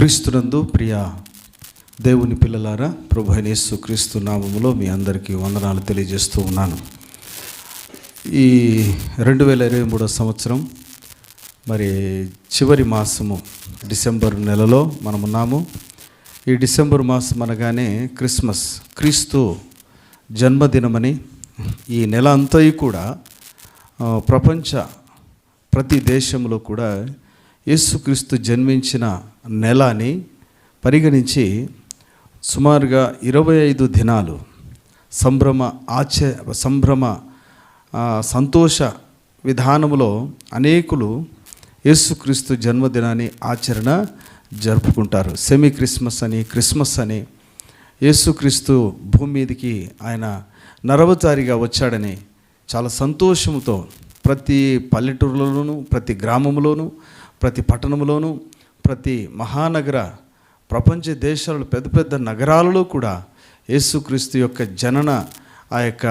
క్రీస్తునందు ప్రియ దేవుని పిల్లలారా ప్రభు క్రీస్తు నామములో మీ అందరికీ వందనాలు తెలియజేస్తూ ఉన్నాను. ఈ రెండు వేల ఇరవై మూడో సంవత్సరం మరి చివరి మాసము డిసెంబర్ నెలలో మనమున్నాము ఈ డిసెంబర్ మాసం అనగానే క్రిస్మస్ క్రీస్తు జన్మదినమని ఈ నెల అంతా కూడా ప్రపంచ ప్రతి దేశంలో కూడా యేసుక్రీస్తు జన్మించిన నెల అని పరిగణించి సుమారుగా ఇరవై ఐదు దినాలు సంభ్రమ ఆచ సంభ్రమ సంతోష విధానములో అనేకులు యేసుక్రీస్తు జన్మదినాన్ని ఆచరణ జరుపుకుంటారు. సెమీ క్రిస్మస్ అని క్రిస్మస్ అని యేసుక్రీస్తు భూమి మీదకి ఆయన నరవతారిగా వచ్చాడని చాలా సంతోషంతో ప్రతి పల్లెటూరులోనూ ప్రతి గ్రామంలోనూ ప్రతి పట్టణంలోనూ ప్రతి మహానగర ప్రపంచ దేశాలలో పెద్ద పెద్ద నగరాలలో కూడా యేసుక్రీస్తు యొక్క జనన ఆ యొక్క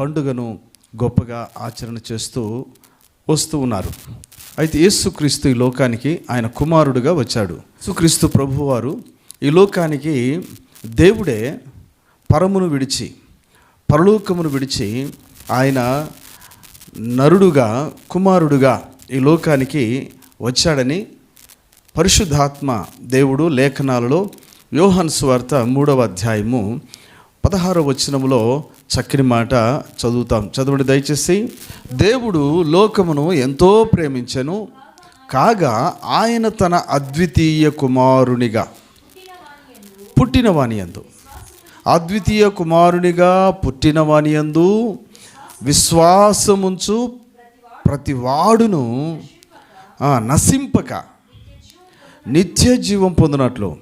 పండుగను గొప్పగా ఆచరణ చేస్తూ వస్తూ ఉన్నారు. అయితే యేసుక్రీస్తు ఈ లోకానికి ఆయన కుమారుడుగా వచ్చాడు. యేసుక్రీస్తు ప్రభువారు ఈ లోకానికి దేవుడే పరమును విడిచి పరలోకమును విడిచి ఆయన నరుడుగా కుమారుడుగా ఈ లోకానికి వచ్చాడని పరిశుద్ధాత్మ దేవుడు లేఖనాలలో యోహన్ స్వార్త మూడవ అధ్యాయము పదహారవ వచనంలో చక్కని మాట చదువుతాం. చదవండి దయచేసి. దేవుడు లోకమును ఎంతో ప్రేమించెను కాగా ఆయన తన అద్వితీయ కుమారునిగా పుట్టిన వానియందు అద్వితీయ కుమారునిగా పుట్టిన వానియందు విశ్వాసముంచు ప్రతివాడును నశింపక నిత్య జీవం పొందినట్లు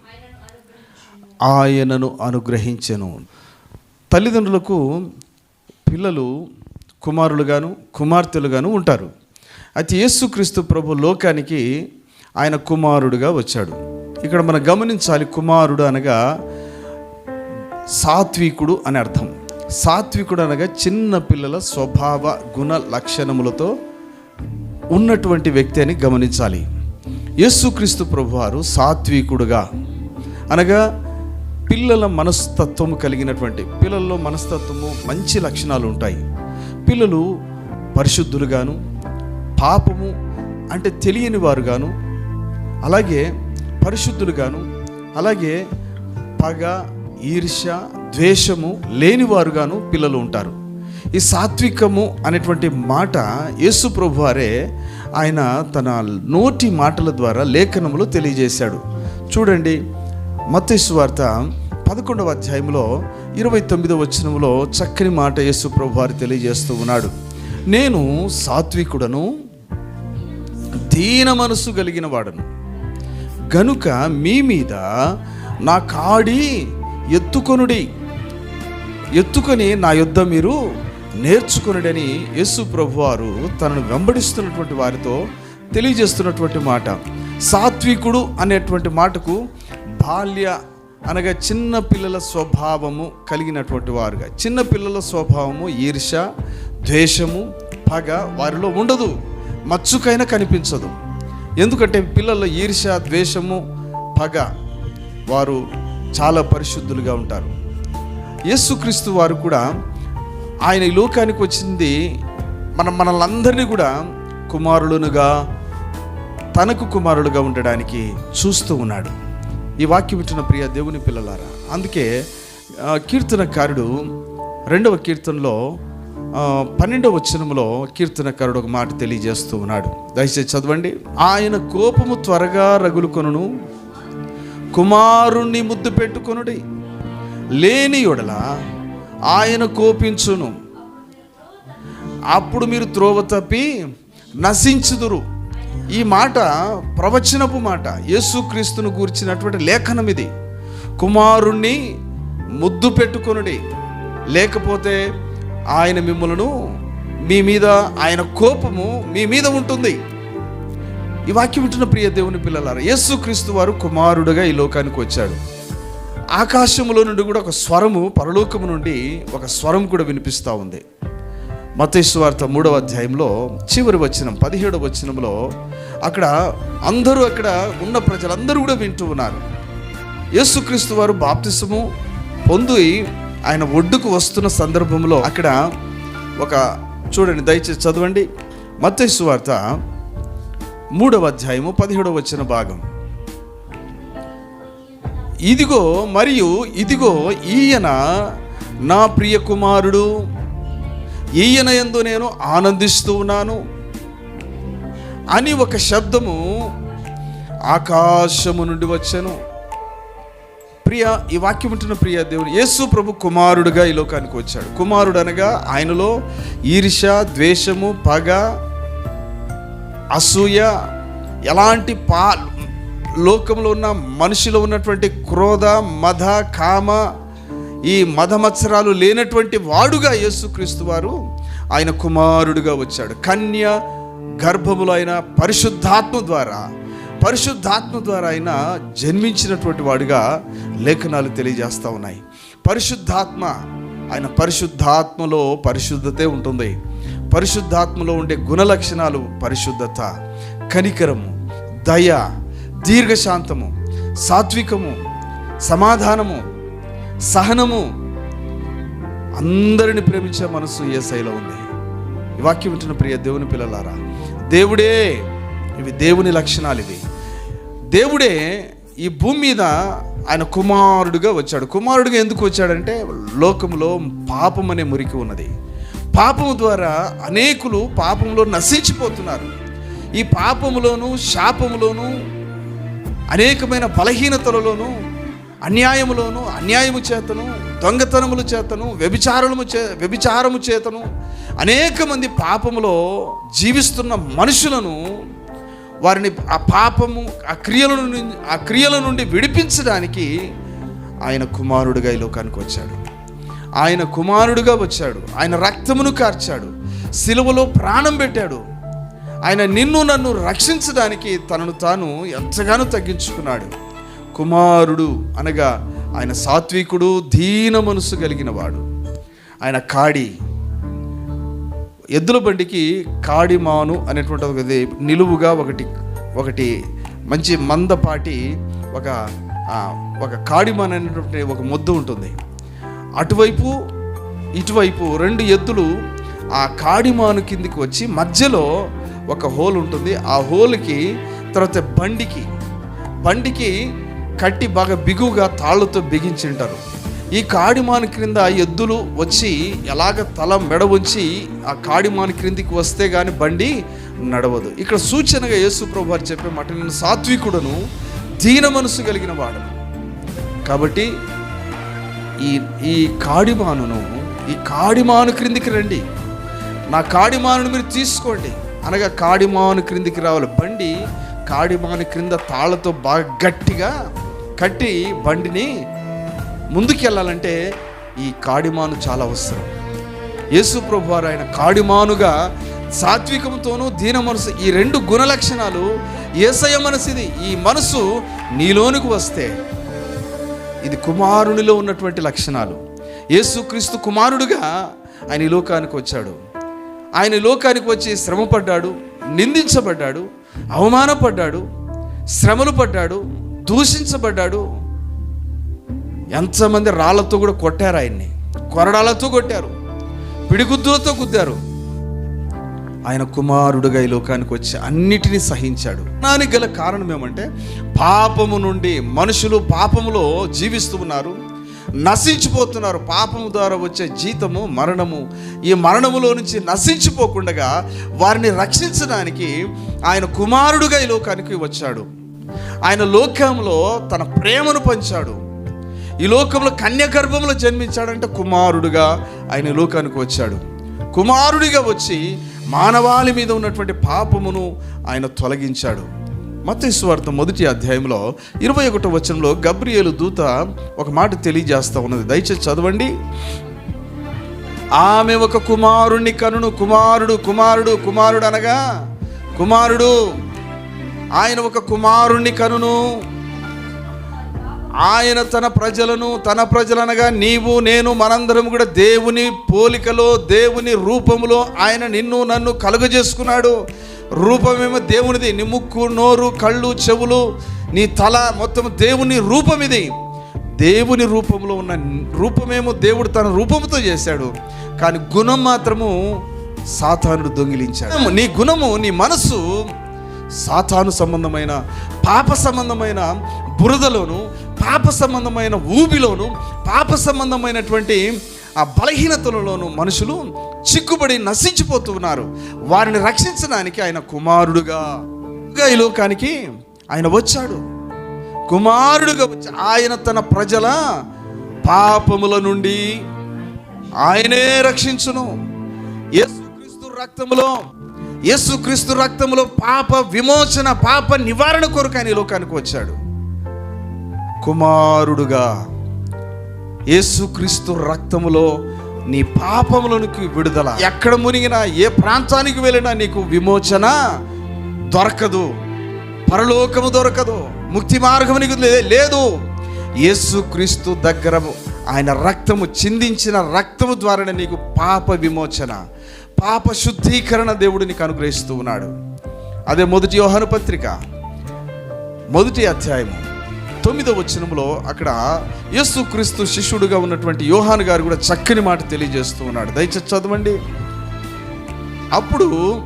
ఆయనను అనుగ్రహించెను. తల్లిదండ్రులకు పిల్లలు కుమారులుగాను కుమార్తెలుగాను ఉంటారు. అయితే యేసుక్రీస్తు ప్రభు లోకానికి ఆయన కుమారుడుగా వచ్చాడు. ఇక్కడ మనం గమనించాలి కుమారుడు అనగా సాత్వికుడు అని అర్థం. సాత్వికుడు అనగా చిన్న పిల్లల స్వభావ గుణ లక్షణములతో ఉన్నటువంటి వ్యక్తి అని గమనించాలి. యేసుక్రీస్తు ప్రభువారు సాత్వికుడుగా అనగా పిల్లల మనస్తత్వము కలిగినటువంటి పిల్లల్లో మనస్తత్వము మంచి లక్షణాలు ఉంటాయి. పిల్లలు పరిశుద్ధులుగాను పాపము అంటే తెలియని వారుగాను అలాగే పరిశుద్ధులుగాను అలాగే పగ ఈర్ష్య ద్వేషము లేనివారుగాను పిల్లలు ఉంటారు. ఈ సాత్వికము అనేటువంటి మాట యేసు ప్రభు వారే ఆయన తన నోటి మాటల ద్వారా లేఖనములో తెలియజేశాడు. చూడండి మతేసు వార్త పదకొండవ అధ్యాయంలో ఇరవై తొమ్మిదవ వచనంలో చక్కని మాట యేసు ప్రభు వారు తెలియజేస్తూ ఉన్నాడు. నేను సాత్వికుడను దీన మనసు కలిగిన వాడను. గనుక మీ మీద నా కాడి ఎత్తుకొనుడి ఎత్తుకొని నా యుద్ధ మీరు నేర్చుకునడని యేసు ప్రభువారు తనను వెంబడిస్తున్నటువంటి వారితో తెలియజేస్తున్నటువంటి మాట. సాత్వికుడు అనేటువంటి మాటకు బాల్య అనగా చిన్న పిల్లల స్వభావము కలిగినటువంటి వారుగా. చిన్న పిల్లల స్వభావము ఈర్ష ద్వేషము పగ వారిలో ఉండదు. మచ్చుకైనా కనిపించదు. ఎందుకంటే పిల్లల ఈర్ష ద్వేషము పగ వారు చాలా పరిశుద్ధులుగా ఉంటారు. యేసుక్రీస్తు వారు కూడా ఆయన ఈ లోకానికి వచ్చింది మనం మనలందరినీ కూడా కుమారులనుగా తనకు కుమారులుగా ఉండడానికి చూస్తూ ఉన్నాడు. ఈ వాక్యం ఇచ్చిన ప్రియ దేవుని పిల్లలారా అందుకే కీర్తనకారుడు రెండవ కీర్తనలో పన్నెండవ వచనంలో కీర్తనకారుడు ఒక మాట తెలియజేస్తూ ఉన్నాడు. దయచేసి చదవండి. ఆయన కోపము త్వరగా రగులుకొనును కుమారుణ్ణి ముద్దు పెట్టుకొనుడి లేని యొడల ఆయన కోపించును. అప్పుడు మీరు త్రోవ తప్పి నశించుదురు. ఈ మాట ప్రవచనపు మాట యేసుక్రీస్తును గూర్చినటువంటి లేఖనం ఇది. కుమారుణ్ణి ముద్దు పెట్టుకొనుడి. లేకపోతే ఆయన మిమ్మలను మీ మీద ఆయన కోపము మీ మీద ఉంటుంది. ఈ వాక్యం వింటున్న ప్రియ దేవుని పిల్లలారా యేసుక్రీస్తు వారు కుమారుడుగా ఈ లోకానికి వచ్చాడు ఆకాశములో నుండి కూడా ఒక స్వరము పరలోకము నుండి ఒక స్వరం కూడా వినిపిస్తూ ఉంది. మతేశ్వార్త మూడవ అధ్యాయంలో చివరి వచనం పదిహేడవ వచనంలో అక్కడ అందరూ అక్కడ ఉన్న ప్రజలందరూ కూడా వింటూ ఉన్నారు. యేసుక్రీస్తు వారు బాప్తిసము పొంది ఆయన ఒడ్డుకు వస్తున్న సందర్భంలో అక్కడ ఒక చూడండి దయచేసి చదవండి. మత్తయి వార్త మూడవ అధ్యాయము పదిహేడవ వచ్చిన భాగం. ఇదిగో మరియు ఇదిగో ఈయన నా ప్రియ కుమారుడు. ఈయన ఎందు నేను ఆనందిస్తూ ఉన్నాను. అని ఒక శబ్దము ఆకాశము నుండి వచ్చాను. ప్రియ ఈ వాక్యం ఉంటున్న ప్రియ దేవుడు యేసు ప్రభు కుమారుడుగా ఈ లోకానికి వచ్చాడు. కుమారుడు అనగా ఆయనలో ఈర్ష ద్వేషము పగ అసూయ ఎలాంటి పా లోకంలో ఉన్న మనిషిలో ఉన్నటువంటి క్రోధ మధ కామ ఈ మధమత్సరాలు లేనటువంటి వాడుగా యేసుక్రీస్తు వారు ఆయన కుమారుడుగా వచ్చాడు. కన్య గర్భములైన పరిశుద్ధాత్మ ద్వారా పరిశుద్ధాత్మ ద్వారా ఆయన జన్మించినటువంటి వాడుగా లేఖనాలు తెలియజేస్తూ ఉన్నాయి. పరిశుద్ధాత్మ ఆయన పరిశుద్ధాత్మలో పరిశుద్ధతే ఉంటుంది. పరిశుద్ధాత్మలో ఉండే గుణలక్షణాలు పరిశుద్ధత కనికరము దయ దీర్ఘశాంతము సాత్వికము సమాధానము సహనము. అందరిని ప్రేమించే మనసు ఏ శైలో ఉంది. ఈ వాక్యం వింటున్న ప్రియ దేవుని పిల్లలారా దేవుడే ఇవి దేవుని లక్షణాలు ఇవి. దేవుడే ఈ భూమి మీద ఆయన కుమారుడుగా వచ్చాడు. కుమారుడుగా ఎందుకు వచ్చాడంటే లోకంలో పాపం అనే మురికి ఉన్నది. పాపము ద్వారా అనేకులు పాపంలో నశించిపోతున్నారు. ఈ పాపములోను శాపములోను అనేకమైన బలహీనతలలోను అన్యాయములోను అన్యాయము చేతను దొంగతనముల చేతను వ్యభిచారము చే వ్యభిచారము చేతను అనేక మంది పాపములో జీవిస్తున్న మనుషులను వారిని ఆ పాపము ఆ క్రియల నుండి ఆ క్రియల నుండి విడిపించడానికి ఆయన కుమారుడిగా ఈ లోకానికి వచ్చాడు. ఆయన కుమారుడుగా వచ్చాడు. ఆయన రక్తమును కార్చాడు. సిలువలో ప్రాణం పెట్టాడు. ఆయన నిన్ను నన్ను రక్షించడానికి తనను తాను ఎంతగానో తగ్గించుకున్నాడు. కుమారుడు అనగా ఆయన సాత్వికుడు దీన మనసు కలిగిన వాడు ఆయన కాడి ఎద్దుల బండికి కాడిమాను అనేటువంటి ఒకది నిలువుగా ఒకటి ఒకటి మంచి మందపాటి ఒక ఒక కాడిమాన్ అనేటువంటి ఒక ముద్ద ఉంటుంది. అటువైపు ఇటువైపు రెండు ఎద్దులు ఆ కాడిమాను కిందికి వచ్చి మధ్యలో ఒక హోల్ ఉంటుంది. ఆ హోల్కి తర్వాత బండికి. బండికి కట్టి బాగా బిగువుగా తాళ్ళతో బిగించి ఉంటారు ఈ కాడిమాను క్రింద ఎద్దులు వచ్చి ఎలాగ తల మెడ ఉంచి ఆ కాడిమాను క్రిందికి వస్తే కానీ బండి నడవదు. ఇక్కడ సూచనగా యేసుప్రభు వారు చెప్పే మాట నేను సాత్వికుడను దీన మనసు కలిగిన వాడను. కాబట్టి ఈ ఈ కాడిమానును ఈ కాడిమాను క్రిందికి రండి. నా కాడిమానును మీరు తీసుకోండి. అనగా కాడిమాను క్రిందికి రావాలి. బండి కాడిమాను క్రింద తాళ్ళతో బాగా గట్టిగా కట్టి బండిని ముందుకు వెళ్ళాలంటే ఈ కాడిమాను చాలా అవసరం. యేసు ప్రభు వారు ఆయన కాడిమానుగా సాత్వికంతోనూ దీన మనసు ఈ రెండు గుణ లక్షణాలు ఏసయ మనసుది. ఈ మనసు నీలోనికి వస్తే ఇది కుమారునిలో ఉన్నటువంటి లక్షణాలు. యేసుక్రీస్తు కుమారుడుగా ఆయన ఈ లోకానికి వచ్చాడు. ఆయన లోకానికి వచ్చి శ్రమపడ్డాడు నిందించబడ్డాడు అవమానపడ్డాడు శ్రమలు పడ్డాడు దూషించబడ్డాడు. ఎంతమంది రాళ్ళతో కూడా కొట్టారు ఆయన్ని. కొరడాలతో కొట్టారు పిడిగుద్దులతో గుద్దారు. ఆయన కుమారుడుగా ఈ లోకానికి వచ్చి అన్నిటినీ సహించాడు. దానికి గల కారణం ఏమంటే పాపము నుండి మనుషులు పాపములో జీవిస్తూ ఉన్నారు. నశించిపోతున్నారు. పాపము ద్వారా వచ్చే జీతము మరణము. ఈ మరణములో నుంచి నశించిపోకుండా వారిని రక్షించడానికి ఆయన కుమారుడుగా ఈ లోకానికి వచ్చాడు. ఆయన లోకంలో తన ప్రేమను పంచాడు. ఈ లోకంలో కన్యగర్భంలో జన్మించాడంటే కుమారుడుగా ఆయన ఈ లోకానికి వచ్చాడు. కుమారుడిగా వచ్చి మానవాళి మీద ఉన్నటువంటి పాపమును ఆయన తొలగించాడు. మత్తయి మొదటి అధ్యాయంలో ఇరవై ఒకటో వచనంలో గబ్రియేలు దూత ఒక మాట తెలియజేస్తా ఉన్నది. దయచేసి చదవండి. ఆమె ఒక కుమారుణ్ణి కనును. కుమారుడు కుమారుడు కుమారుడు అనగా కుమారుడు ఆయన ఒక కుమారుణ్ణి కనును. ఆయన తన ప్రజలను తన ప్రజలనగా నీవు నేను మనందరం కూడా దేవుని పోలికలో దేవుని రూపంలో ఆయన నిన్ను నన్ను కలుగజేసుకున్నాడు. రూపమేమో దేవునిది. నీ ముక్కు నోరు కళ్ళు చెవులు నీ తల మొత్తం దేవుని రూపం ఇది దేవుని రూపంలో ఉన్న రూపమేమో దేవుడు తన రూపముతో చేశాడు. కానీ గుణం మాత్రము సాతానుడు దొంగిలించాడు. నీ గుణము నీ మనస్సు సాతాను సంబంధమైన పాప సంబంధమైన బురదలోను పాప సంబంధమైన ఊబిలోను పాప సంబంధమైనటువంటి ఆ బలహీనతలలోనూ మనుషులు చిక్కుబడి నశించిపోతున్నారు వారిని రక్షించడానికి ఆయన కుమారుడుగా ఈ లోకానికి ఆయన వచ్చాడు. కుమారుడుగా వచ్చి ఆయన తన ప్రజల పాపముల నుండి ఆయనే రక్షించును. యేసుక్రీస్తు రక్తములో యేసుక్రీస్తు రక్తములో పాప విమోచన పాప నివారణ కొరకు ఆయన ఈ లోకానికి వచ్చాడు. కుమారుడుగా యేసుక్రీస్తు రక్తములో నీ పాపములకు విడుదల. ఎక్కడ మునిగినా ఏ ప్రాంతానికి వెళ్ళినా నీకు విమోచన దొరకదు. పరలోకము దొరకదు. ముక్తి మార్గము నీకు లేదు. యేసుక్రీస్తు దగ్గర ఆయన రక్తము చిందించిన రక్తము ద్వారానే నీకు పాప విమోచన పాప శుద్ధీకరణ దేవుడు నీకు అనుగ్రహిస్తూ ఉన్నాడు. అదే మొదటి యోహాను పత్రిక మొదటి అధ్యాయము. తొమ్మిదో వచనంలో అక్కడ యేసు క్రీస్తు శిష్యుడుగా ఉన్నటువంటి యోహాన్ గారు కూడా చక్కని మాట తెలియజేస్తూ ఉన్నాడు. దయచేసి చదవండి. అప్పుడు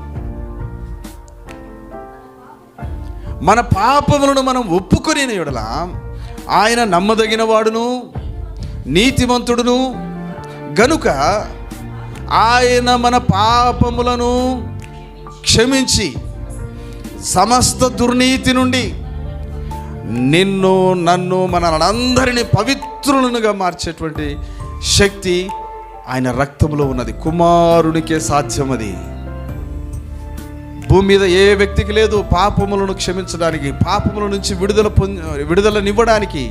మన పాపములను మనం ఒప్పుకొని ఎడల ఆయన నమ్మదగిన వాడును నీతిమంతుడును. గనుక ఆయన మన పాపములను క్షమించి సమస్త దుర్నీతి నుండి నిన్ను నన్ను మనందరినీ పవిత్రులనుగా మార్చేటువంటి శక్తి ఆయన రక్తంలో ఉన్నది. కుమారునికే సాధ్యం అది. భూమి మీద ఏ వ్యక్తికి లేదు పాపములను క్షమించడానికి పాపముల నుంచి విడుదల పొంది విడుదలనివ్వడానికి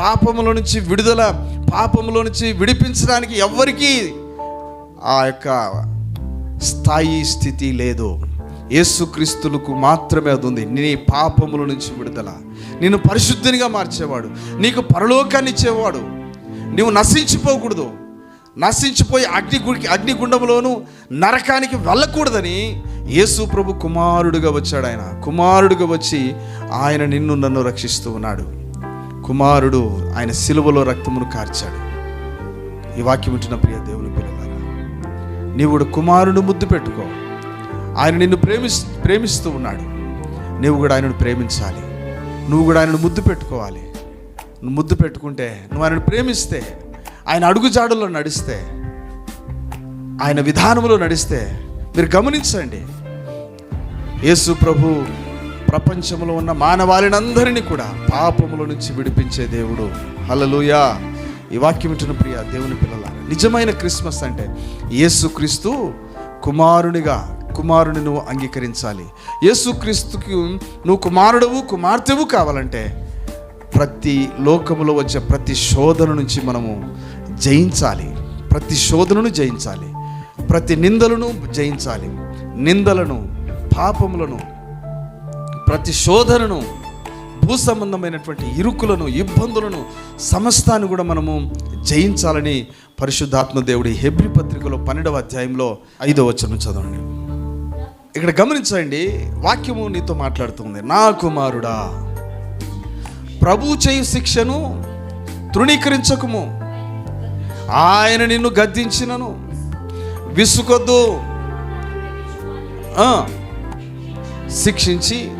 పాపముల నుంచి విడుదల పాపముల నుంచి విడిపించడానికి ఎవ్వరికీ ఆ యొక్క స్థాయి స్థితి లేదు. యేసుక్రీస్తులకు మాత్రమే అది ఉంది. నీ పాపముల నుంచి విడుదల. నిన్ను పరిశుద్ధినిగా మార్చేవాడు. నీకు పరలోకాన్ని ఇచ్చేవాడు. నువ్వు నశించిపోకూడదు. నశించిపోయి అగ్ని అగ్నిగుండంలోను నరకానికి వెళ్ళకూడదని యేసు ప్రభు కుమారుడుగా వచ్చాడు ఆయన. కుమారుడుగా వచ్చి ఆయన నిన్ను నన్ను రక్షిస్తూ ఉన్నాడు. కుమారుడు ఆయన సిలువలో రక్తమును కార్చాడు. ఈ వాక్యం వింటున్న ప్రియ దేవుని పిల్లలారా నీవుడు కుమారుడు ముద్దు పెట్టుకో. ఆయన నిన్ను ప్రేమిస్ ప్రేమిస్తూ ఉన్నాడు. నువ్వు కూడా ఆయనను ప్రేమించాలి. నువ్వు కూడా ఆయనను ముద్దు పెట్టుకోవాలి. నువ్వు ముద్దు పెట్టుకుంటే నువ్వు ఆయనను ప్రేమిస్తే ఆయన అడుగుజాడుల్లో నడిస్తే ఆయన విధానంలో నడిస్తే మీరు గమనించండి. యేసు ప్రభు ప్రపంచంలో ఉన్న మానవాళినందరినీ కూడా పాపముల నుంచి విడిపించే దేవుడు. హలలుయా ఈ వాక్యం వింటున్న ప్రియ దేవుని పిల్లల నిజమైన క్రిస్మస్ అంటే యేసు క్రీస్తు కుమారునిగా కుమారుని నువ్వు అంగీకరించాలి. యేసుక్రీస్తుకి నువ్వు కుమారుడవు కుమార్తెవు కావాలంటే ప్రతి లోకములో వచ్చే ప్రతి శోధన నుంచి మనము జయించాలి. ప్రతి శోధనను జయించాలి. ప్రతి నిందలను జయించాలి. నిందలను పాపములను ప్రతి శోధనను భూ సంబంధమైనటువంటి ఇరుకులను ఇబ్బందులను సమస్తాన్ని కూడా మనము జయించాలని పరిశుద్ధాత్మ దేవుడి హెబ్రి పత్రికలో పన్నెండవ అధ్యాయంలో ఐదవ వచనం చదవండి. ఇక్కడ గమనించండి వాక్యము నీతో మాట్లాడుతుంది. నా కుమారుడా ప్రభు చేయు శిక్షను తృణీకరించకుము. ఆయన నిన్ను గద్దించినను. విసుకొద్దు శిక్షించి.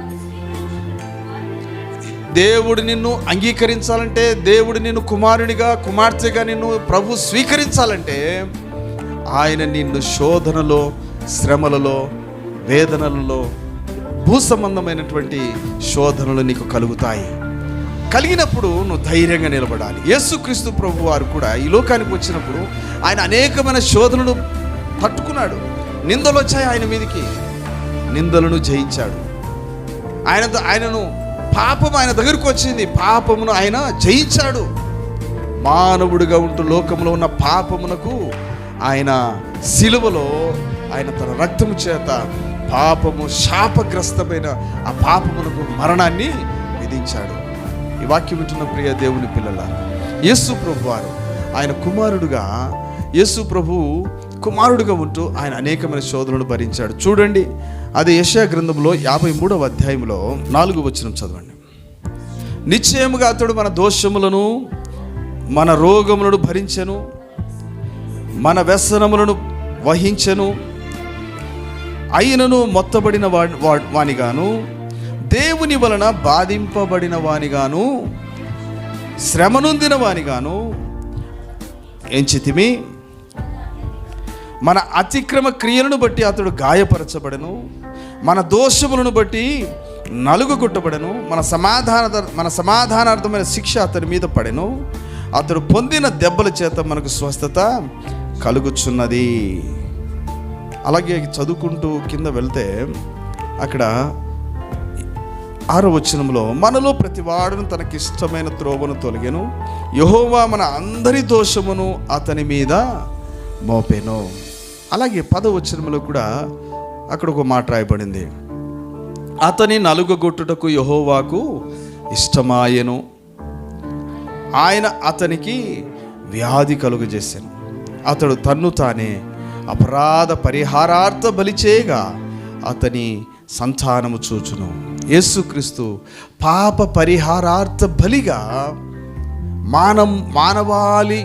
దేవుడు నిన్ను అంగీకరించాలంటే దేవుడు నిన్ను కుమారునిగా కుమార్తెగా నిన్ను ప్రభు స్వీకరించాలంటే ఆయన నిన్ను శోధనలో శ్రమలలో వేదనలలో భూ సంబంధమైనటువంటి శోధనలు నీకు కలుగుతాయి. కలిగినప్పుడు నువ్వు ధైర్యంగా నిలబడాలి. యేసుక్రీస్తు ప్రభు వారు కూడా ఈ లోకానికి వచ్చినప్పుడు ఆయన అనేకమైన శోధనలు తట్టుకున్నాడు నిందలు వచ్చాయి ఆయన మీదకి. నిందలను జయించాడు. ఆయన ఆయనను పాపం ఆయన దగ్గరకు వచ్చింది. పాపమును ఆయన జయించాడు. మానవుడిగా ఉంటూ లోకంలో ఉన్న పాపమునకు ఆయన సిలువలో ఆయన తన రక్తము చేత పాపము శాపగ్రస్తమైన ఆ పాపములకు మరణాన్ని విధించాడు. ఈ వాక్యం వింటున్న ప్రియ దేవుని పిల్లల యేసు ప్రభు వారు ఆయన కుమారుడుగా యేసు ప్రభు కుమారుడుగా ఉంటూ ఆయన అనేకమైన శోధనలు భరించాడు. చూడండి అది యశా గ్రంథంలో యాభై మూడవ అధ్యాయంలో నాలుగు వచనం చదవండి. నిశ్చయముగా అతడు మన దోషములను మన రోగములను భరించెను మన వ్యసనములను వహించెను అయినను మొత్తబడిన వా- వానిగాను దేవుని వలన బాధింపబడిన వానిగాను శ్రమనొందిన వానిగాను ఎంచితిమి. మన అతిక్రమ క్రియలను బట్టి అతడు గాయపరచబడను. మన దోషములను బట్టి నలుగు కొట్టబడను మన సమాధాన మన సమాధానార్థమైన శిక్ష అతని మీద పడెను. అతడు పొందిన దెబ్బల చేత మనకు స్వస్థత కలుగుచున్నది. అలాగే చదువుకుంటూ కింద వెళ్తే అక్కడ ఆరో వచనంలో మనలో ప్రతి వాడును తనకిష్టమైన త్రోవను తొలగెను. యహోవా మన అందరి దోషమును అతని మీద మోపెను. అలాగే పదవచనంలో కూడా అక్కడ ఒక మాట రాయబడింది. అతని నలుగొట్టుటకు యహోవాకు ఇష్టమాయెను. ఆయన అతనికి వ్యాధి కలుగజేశాను అతడు తన్ను తానే అపరాధ పరిహారార్థ బలి చేయగా అతని సంతానము చూచును. యేసుక్రీస్తు పాప పరిహారార్థ బలిగా మానం మానవాళి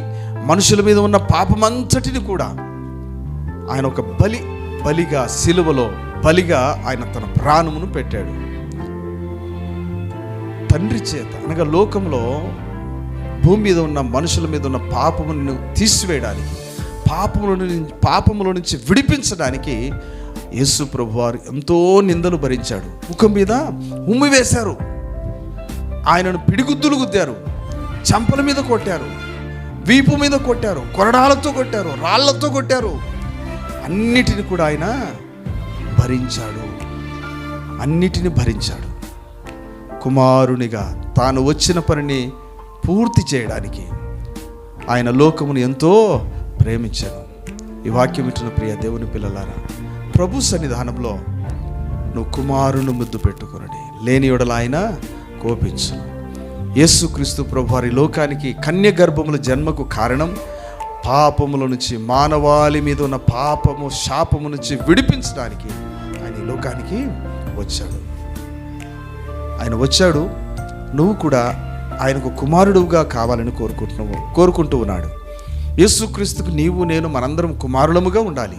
మనుషుల మీద ఉన్న పాపమంతటిని కూడా ఆయన ఒక బలి బలిగా సిలువలో బలిగా ఆయన తన ప్రాణమును పెట్టాడు. తండ్రి చేత అనగా లోకంలో భూమి మీద ఉన్న మనుషుల మీద ఉన్న పాపమును తీసివేయడానికి పాపముల నుంచి పాపముల నుంచి విడిపించడానికి యేసు ప్రభువారు ఎంతో నిందలు భరించాడు. ముఖం మీద ఉమ్మి వేశారు. ఆయనను పిడిగుద్దులు గుద్దారు. చంపల మీద కొట్టారు. వీపు మీద కొట్టారు. కొరడాలతో కొట్టారు. రాళ్ళతో కొట్టారు. అన్నిటిని కూడా ఆయన భరించాడు. అన్నిటిని భరించాడు. కుమారునిగా తాను వచ్చిన పనిని పూర్తి చేయడానికి ఆయన లోకమును ఎంతో ప్రేమించను. ఈ వాక్యం ఇచ్చిన ప్రియ దేవుని పిల్లలారా ప్రభు సన్నిధానంలో నువ్వు కుమారుని ముద్దు పెట్టుకునడి. లేని యెడల ఆయన కోపించు యేసుక్రీస్తు ప్రభు వారి లోకానికి కన్య గర్భముల జన్మకు కారణం పాపముల నుంచి మానవాళి మీద ఉన్న పాపము శాపము నుంచి విడిపించడానికి ఆయన ఈ లోకానికి వచ్చాడు. ఆయన వచ్చాడు నువ్వు కూడా ఆయనకు కుమారుడుగా కావాలని కోరుకుంటున్నావు కోరుకుంటూ ఉన్నాడు. యేసుక్రీస్తుకు నీవు నేను మనందరం కుమారులముగా ఉండాలి.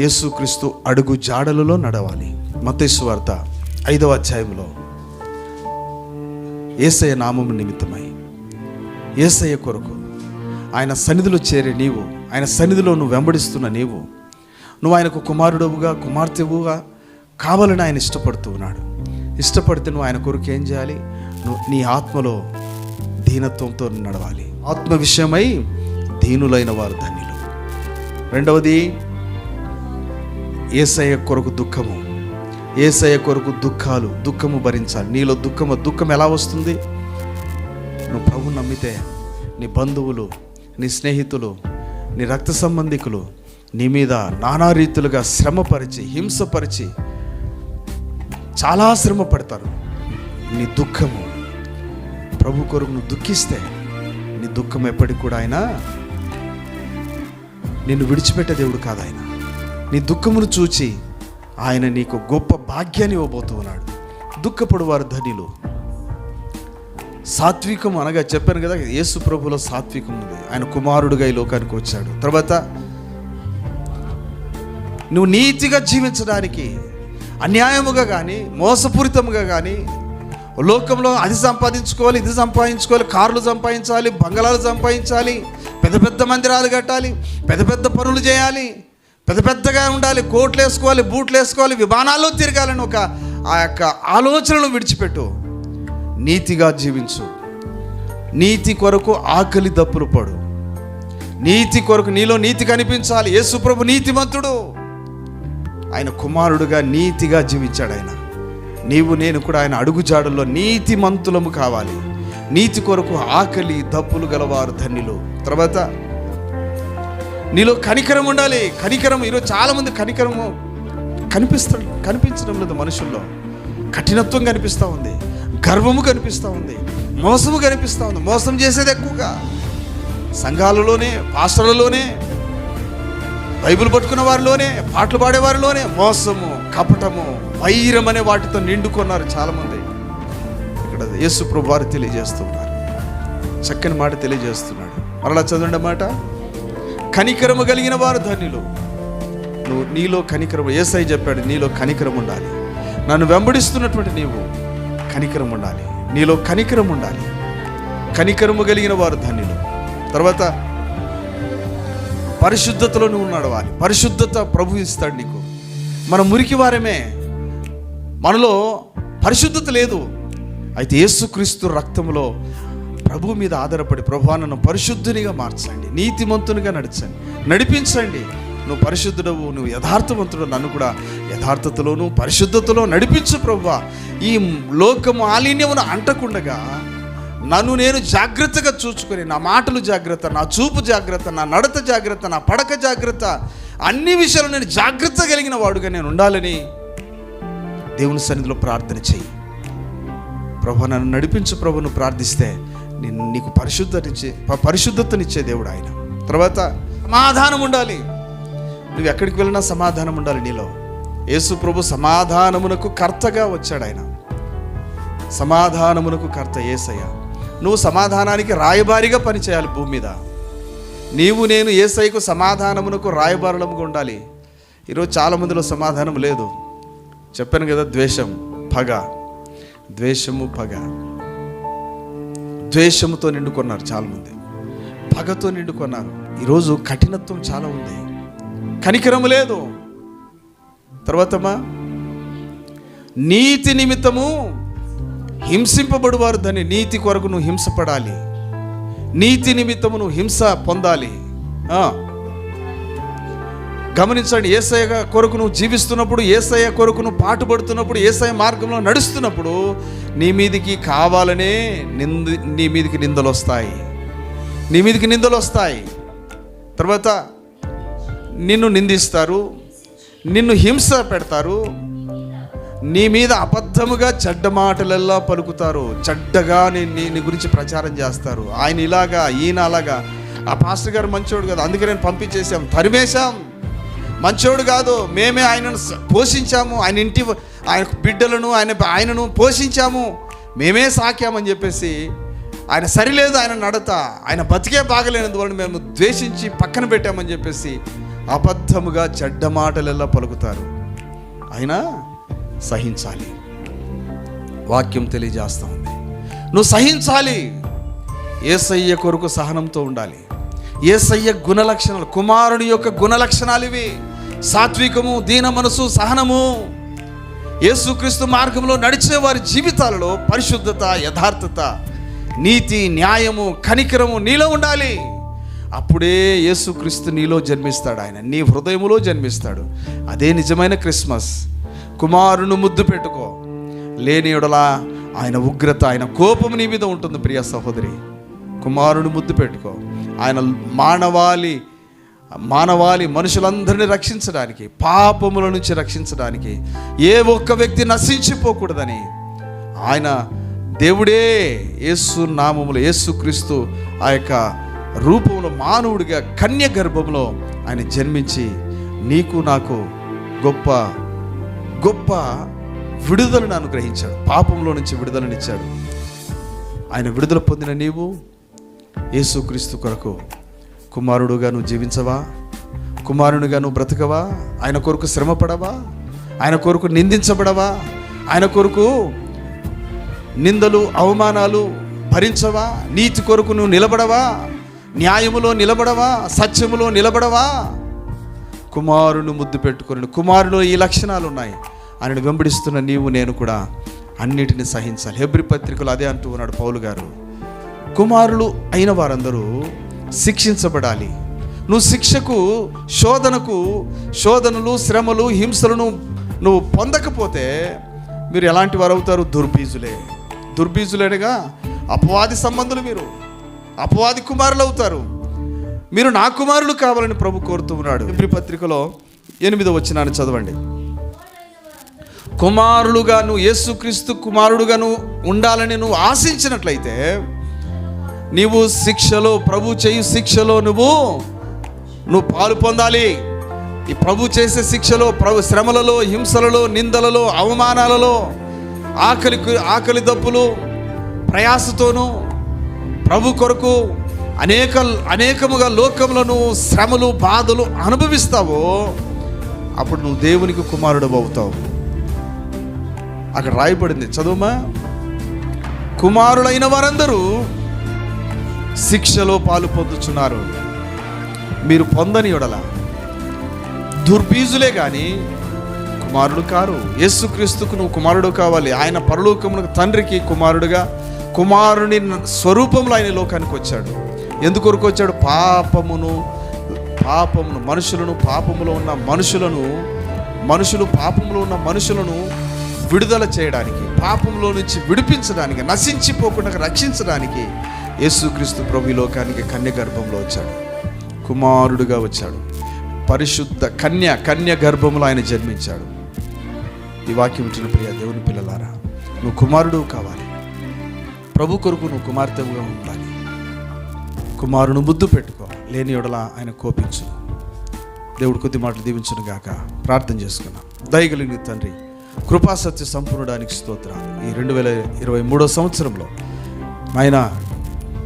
యేసుక్రీస్తు అడుగు జాడలలో నడవాలి. మతేశ్వార్త ఐదవ అధ్యాయంలో ఏసయ నామము నిమిత్తమై ఏసయ కొరకు ఆయన సన్నిధిలో చేరే నీవు ఆయన సన్నిధిలో నువ్వు వెంబడిస్తున్న నీవు నువ్వు ఆయనకు కుమారుడవుగా కుమార్తెవుగా కావాలని ఆయన ఇష్టపడుతూ ఉన్నాడు. ఇష్టపడితే నువ్వు ఆయన కొరకు ఏం చేయాలి? నువ్వు నీ ఆత్మలో దీనత్వంతో నడవాలి. ఆత్మ విషయమై దీనులైన వారు ధన్యులు. రెండవది ఏసయ్య కొరకు దుఃఖము. ఏసయ్య కొరకు దుఃఖాలు దుఃఖము భరించాలి. నీలో దుఃఖము దుఃఖం ఎలా వస్తుంది? నువ్వు ప్రభు నమ్మితే నీ బంధువులు నీ స్నేహితులు నీ రక్త సంబంధికులు నీ మీద నానా రీతులుగా శ్రమపరిచి హింసపరిచి చాలా శ్రమ పడతారు. నీ దుఃఖము ప్రభు కొరకు నువ్వు దుఃఖిస్తే నీ దుఃఖం ఎప్పటికి కూడా ఆయన నిన్ను విడిచిపెట్టే దేవుడు కాదు ఆయన. నీ దుఃఖమును చూచి ఆయన నీకు గొప్ప భాగ్యాన్ని ఇవ్వబోతూ ఉన్నాడు. దుఃఖపడు వారు ధనిలు. సాత్వికం అనగా చెప్పాను కదా యేసు ప్రభులో సాత్వికం ఉంది. ఆయన కుమారుడుగా ఈ లోకానికి వచ్చాడు. తర్వాత నువ్వు నీతిగా జీవించడానికి అన్యాయముగా కానీ మోసపూరితముగా కానీ లోకంలో అది సంపాదించుకోవాలి ఇది సంపాదించుకోవాలి కార్లు సంపాదించాలి బంగళాలు సంపాదించాలి పెద్ద పెద్ద మందిరాలు కట్టాలి పెద్ద పెద్ద పనులు చేయాలి పెద్ద పెద్దగా ఉండాలి కోట్లు వేసుకోవాలి బూట్లు వేసుకోవాలి విమానాల్లో తిరగాలని ఒక ఆ యొక్క ఆలోచనలు విడిచిపెట్టు. నీతిగా జీవించు. నీతి కొరకు ఆకలి దప్పులు పడు. నీతి కొరకు నీలో నీతి కనిపించాలి. యేసుప్రభు నీతిమంతుడు. ఆయన కుమారుడుగా నీతిగా జీవించాడు ఆయన. నీవు నేను కూడా ఆయన అడుగుజాడల్లో నీతిమంతులము కావాలి. నీతి కొరకు ఆకలి దప్పులు గలవారు ధన్యులు. తర్వాత నీలో కనికరం ఉండాలి. కనికరం ఈరోజు చాలామంది కనికరము కనిపిస్త కనిపించడం లేదు మనుషుల్లో. కఠినత్వం కనిపిస్తూ ఉంది. గర్వము కనిపిస్తూ ఉంది. మోసము కనిపిస్తూ ఉంది. మోసం చేసేది ఎక్కువగా. సంఘాలలోనే పాస్టర్లలోనే బైబిల్ పట్టుకున్న వారిలోనే పాటలు పాడేవారిలోనే మోసము కపటము వైరం అనే వాటితో నిండుకున్నారు చాలామంది. ఇక్కడ యేసు ప్రభు వారు తెలియజేస్తున్నారు. చక్కని మాట తెలియజేస్తున్నాడు. మరలా చదవండి అన్నమాట కనికరము కలిగిన వారు ధన్యులు. నువ్వు నీలో కనికరం ఏసై చెప్పాడు నీలో కనికరం ఉండాలి. నన్ను వెంబడిస్తున్నటువంటి నీవు కనికరం ఉండాలి. నీలో కనికరం ఉండాలి. కనికరము కలిగిన వారు ధన్యులు. తర్వాత పరిశుద్ధతలో నువ్వు నడవాలి. పరిశుద్ధత ప్రభు ఇస్తాడు నీకు. మన మురికి వారమే. మనలో పరిశుద్ధత లేదు. అయితే యేసుక్రీస్తు రక్తంలో ప్రభు మీద ఆధారపడి ప్రభు నన్ను పరిశుద్ధునిగా మార్చండి నీతిమంతునిగా నడిచండి నడిపించండి. నువ్వు పరిశుద్ధుడవు నువ్వు యథార్థవంతుడు నన్ను కూడా యథార్థతలోను పరిశుద్ధతలో నడిపించు ప్రభు ఈ లోకము ఆలీన్యమును అంటకుండగా నన్ను నేను జాగ్రత్తగా చూసుకొని నా మాటలు జాగ్రత్త నా చూపు జాగ్రత్త నా నడత జాగ్రత్త నా పడక జాగ్రత్త అన్ని విషయాలు నేను జాగ్రత్త కలిగిన వాడుగా నేను ఉండాలని దేవుని సన్నిధిలో ప్రార్థన చెయ్యి. ప్రభు నన్ను నడిపించు ప్రభును ప్రార్థిస్తే నేను నీకు పరిశుద్ధనిచ్చే ప- పరిశుద్ధతనిచ్చే దేవుడు ఆయన. తర్వాత సమాధానం ఉండాలి. నువ్వు ఎక్కడికి వెళ్ళినా సమాధానం ఉండాలి నీలో. యేసు ప్రభు సమాధానమునకు కర్తగా వచ్చాడు ఆయన. సమాధానమునకు కర్త ఏసయ్య. నువ్వు సమాధానానికి రాయబారిగా పనిచేయాలి భూమి మీద. నీవు నేను ఏసైకు సమాధానమునకు రాయబారులముగా ఉండాలి. ఈరోజు చాలామందిలో సమాధానం లేదు. చెప్పాను కదా ద్వేషం పగ. ద్వేషము పగ. ద్వేషముతో నిండుకున్నారు చాలామంది. పగతో నిండుకున్నారు. ఈరోజు కఠినత్వం చాలా ఉంది. కనికరము లేదు. తర్వాతమ్మా నీతి నిమిత్తము హింసింపబడువారు దాన్ని నీతి కొరకు నువ్వు హింసపడాలి. నీతి నిమిత్తము నువ్వు హింస పొందాలి. గమనించండి ఏసయ్య కొరకు నువ్వు జీవిస్తున్నప్పుడు ఏసయ్య కొరకు నువ్వు పాటుపడుతున్నప్పుడు ఏసయ్య మార్గంలో నడుస్తున్నప్పుడు నీ మీదికి కావాలనే నింద నీ మీదికి నిందలు వస్తాయి నీ మీదికి నిందలు వస్తాయి తర్వాత నిన్ను నిందిస్తారు నిన్ను హింస పెడతారు నీ మీద అబద్ధముగా చెడ్డ మాటలెల్లా పలుకుతారు చెడ్డగా నీ నీ నీ గురించి ప్రచారం చేస్తారు. ఆయన ఇలాగా ఈయన అలాగా. ఆ పాస్టర్ గారు మంచోడు కదా అందుకే నేను పంపించేసాం తరిమేశాం. మంచోడు కాదు. మేమే ఆయనను పోషించాము. ఆయన ఇంటి ఆయన బిడ్డలను ఆయన ఆయనను పోషించాము. మేమే సాకామని చెప్పేసి ఆయన సరిలేదు ఆయన నడత ఆయన బతికే బాగలేనందువలన మేము ద్వేషించి పక్కన పెట్టామని చెప్పేసి అబద్ధముగా చెడ్డ మాటలెల్లా పలుకుతారు. అయినా సహించాలి. వాక్యం తెలియజేస్తూ ఉంది. నువ్వు సహించాలి. ఏసయ్య కొరకు సహనంతో ఉండాలి. ఏసయ్య గుణ లక్షణాలు యొక్క గుణలక్షణాలు ఇవి. సాత్వికము దీన మనసు సహనము. యేసుక్రీస్తు మార్గంలో నడిచే వారి జీవితాలలో పరిశుద్ధత యథార్థత నీతి న్యాయము కనికరము నీలో ఉండాలి. అప్పుడే యేసుక్రీస్తు నీలో జన్మిస్తాడు ఆయన. నీ హృదయములో జన్మిస్తాడు. అదే నిజమైన క్రిస్మస్. కుమారును ముద్దు పెట్టుకో. లేనియుడలా ఆయన ఉగ్రత ఆయన కోపం నీ మీద ఉంటుంది ప్రియ సహోదరి. కుమారుడు ముద్దు పెట్టుకో. ఆయన మానవాళి మానవాళి మనుషులందరినీ రక్షించడానికి పాపముల నుంచి రక్షించడానికి ఏ ఒక్క వ్యక్తి నశించిపోకూడదని ఆయన దేవుడే యేసు నామములు యేసుక్రీస్తు ఆ యొక్క రూపంలో మానవుడిగా కన్య గర్భంలో ఆయన జన్మించి నీకు నాకు గొప్ప గొప్ప విడుదలను అనుగ్రహించాడు. పాపంలో నుంచి విడుదలనిచ్చాడు ఆయన విడుదల పొందిన నీవు యేసుక్రీస్తు కొరకు కుమారుడుగా నువ్వు జీవించవా? కుమారునిగా నువ్వు బ్రతకవా? ఆయన కొరకు శ్రమపడవా? ఆయన కొరకు నిందించబడవా? ఆయన కొరకు నిందలు అవమానాలు భరించవా? నీతి కొరకు నువ్వు నిలబడవా? న్యాయములో నిలబడవా? సత్యములో నిలబడవా? కుమారుని ముద్దు పెట్టుకుని కుమారులో ఈ లక్షణాలు ఉన్నాయి. ఆయనను వెంబడిస్తున్న నీవు నేను కూడా అన్నిటిని సహించాలి. హెబ్రి పత్రికలు అదే అంటూ ఉన్నాడు పౌలు గారు. కుమారులు అయిన వారందరూ శిక్షించబడాలి. నువ్వు శిక్షకు శోధనకు శోధనలు శ్రమలు హింసలను నువ్వు పొందకపోతే మీరు ఎలాంటి వారు అవుతారు దుర్బీజులే. దుర్బీజులేనగా అపవాది సంబంధులు మీరు. అపవాది కుమారులు అవుతారు మీరు నా కుమారులు కావాలని ప్రభు కోరుతూ ఉన్నాడు. ఎబ్రి పత్రికలో ఎనిమిదో వచ్చినాను చదవండి. కుమారులుగా నువ్వు యేసుక్రీస్తు కుమారుడుగా నువ్వు ఉండాలని నువ్వు ఆశించినట్లయితే నీవు శిక్షలో ప్రభు చేయు శిక్షలో నువ్వు నువ్వు పాలు పొందాలి. ఈ ప్రభు చేసే శిక్షలో ప్రభు శ్రమలలో హింసలలో నిందలలో అవమానాలలో ఆకలి ఆకలి దప్పులు ప్రయాసతోనూ ప్రభు కొరకు అనేక అనేకముగా లోకములను శ్రమలు బాధలు అనుభవిస్తావో అప్పుడు నువ్వు దేవునికి కుమారుడు అవుతావు. అక్కడ రాయబడింది. చదువుమా? కుమారులైన వారందరూ శిక్షలో పాలు పొందుచున్నారు. మీరు పొందని ఎడల దుర్బీజులే కానీ కుమారుడు కారు. యేసుక్రీస్తుకు నువ్వు కుమారుడు కావాలి. ఆయన పరలోకమునకు తండ్రికి కుమారుడుగా కుమారుని స్వరూపంలో ఆయన లోకానికి వచ్చాడు. ఎందుకొరకు వచ్చాడు? పాపమును పాపమును మనుషులను పాపములో ఉన్న మనుషులను మనుషులు పాపములో ఉన్న మనుషులను విడుదల చేయడానికి పాపంలో నుంచి విడిపించడానికి నశించిపోకుండా రక్షించడానికి యేసుక్రీస్తు ప్రభు లోకానికి కన్య గర్భంలో వచ్చాడు. కుమారుడుగా వచ్చాడు. పరిశుద్ధ కన్య కన్య గర్భంలో ఆయన జన్మించాడు. ఈ వాక్యం వింటున్న ప్రియ దేవుని పిల్లలారా నువ్వు కుమారుడు కావాలి. ప్రభు కొరకు నువ్వు కుమార్తెగా ఉండాలి. కుమారుడు ముద్దు పెట్టుకో. లేని ఎడలా ఆయన కోపించు. దేవుడు కొద్ది మాటలు దీవించును గాక. ప్రార్థన చేసుకున్నాం దయగలిగిన తండ్రి కృపాసత్య సంపూర్ణడానికి స్తోత్రాలు. ఈ రెండు వేల ఇరవై మూడో సంవత్సరంలో ఆయన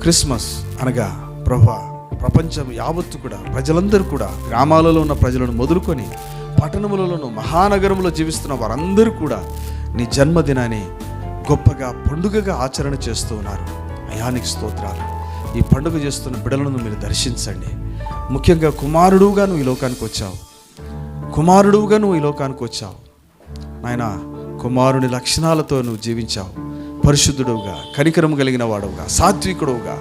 క్రిస్మస్ అనగా ప్రభా ప్రపంచం యావత్తు కూడా ప్రజలందరూ కూడా గ్రామాలలో ఉన్న ప్రజలను మొదలుకొని పట్టణములలోను మహానగరంలో జీవిస్తున్న వారందరూ కూడా నీ జన్మదినాన్ని గొప్పగా పండుగగా ఆచరణ చేస్తూ ఉన్నారు. అయానికి స్తోత్రాలు. ఈ పండుగ చేస్తున్న బిడలను మీరు దర్శించండి. ముఖ్యంగా కుమారుడుగా నువ్వు ఈ లోకానికి వచ్చావు. కుమారుడుగా నువ్వు ఈ లోకానికి వచ్చావు. నాయన కుమారుని లక్షణాలతో నువ్వు జీవించావు. పరిశుద్ధుడుగా కనికరము కలిగిన వాడవుగా సాత్వికుడవుగా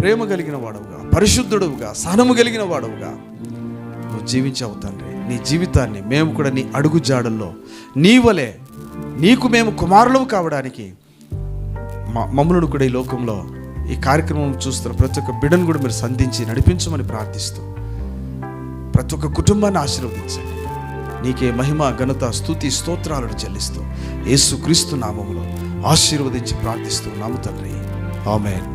ప్రేమ కలిగిన వాడవుగా పరిశుద్ధుడవుగా సహనము కలిగిన వాడవుగా నువ్వు జీవించావు తండ్రి. నీ జీవితాన్ని మేము కూడా నీ అడుగు జాడల్లో నీ వలె నీకు మేము కుమారులము కావడానికి మమ్మలను కూడా ఈ లోకంలో ఈ కార్యక్రమం చూస్తున్న ప్రతి ఒక్క బిడ్డను కూడా మీరు సంధించి నడిపించమని ప్రార్థిస్తూ ప్రతి ఒక్క కుటుంబాన్ని ఆశీర్వదించండి. నీకే మహిమ ఘనత స్థుతి స్తోత్రాలను చెల్లిస్తూ యేసుక్రీస్తు నామములో ఆశీర్వదించి ప్రార్థిస్తున్నాము తండ్రి. ఆమెన్.